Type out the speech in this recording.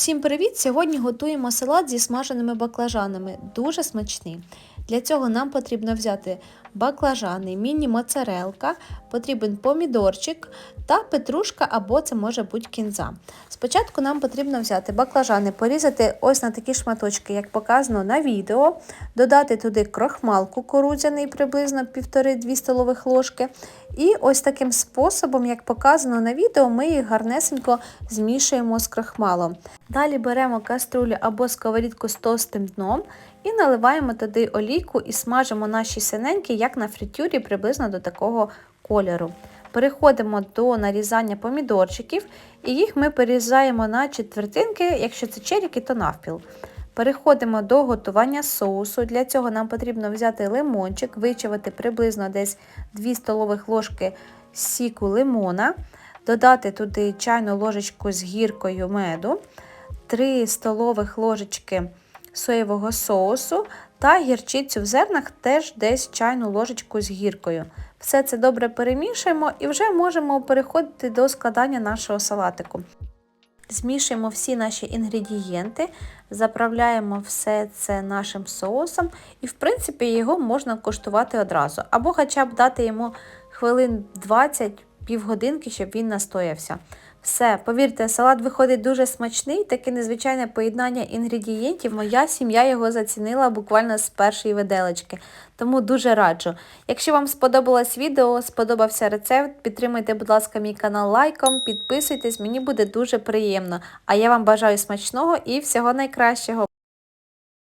Всім привіт! Сьогодні готуємо салат зі смаженими баклажанами. Дуже смачний. Для цього нам потрібно взяти баклажани, міні-моцарелка, потрібен помідорчик та петрушка або це може бути кінза. Спочатку нам потрібно взяти баклажани, порізати ось на такі шматочки, як показано на відео, додати туди крохмал кукурудзяний приблизно 1,5-2 столових ложки. І ось таким способом, як показано на відео, ми їх гарнесенько змішуємо з крохмалом. Далі беремо каструлю або сковорідку з товстим дном і наливаємо туди олійку і смажимо наші синенькі, як на фритюрі, приблизно до такого кольору. Переходимо до нарізання помідорчиків, і їх ми перерізаємо на четвертинки, якщо це черіки, то навпіл. Переходимо до готування соусу. Для цього нам потрібно взяти лимончик, вичавити приблизно десь 2 столових ложки сіку лимона, додати туди чайну ложечку з гіркою меду, 3 столових ложечки соєвого соусу та гірчицю в зернах теж десь чайну ложечку з гіркою. Все це добре перемішуємо і вже можемо переходити до складання нашого салатику. Змішуємо всі наші інгредієнти, заправляємо все це нашим соусом, і, в принципі, його можна коштувати одразу. Або хоча б дати йому хвилин 20 півгодинки, щоб він настоявся. Все, повірте, салат виходить дуже смачний, таке незвичайне поєднання інгредієнтів. Моя сім'я його зацінила буквально з першої виделечки, тому дуже раджу. Якщо вам сподобалось відео, сподобався рецепт, підтримайте, будь ласка, мій канал лайком, підписуйтесь, мені буде дуже приємно. А я вам бажаю смачного і всього найкращого.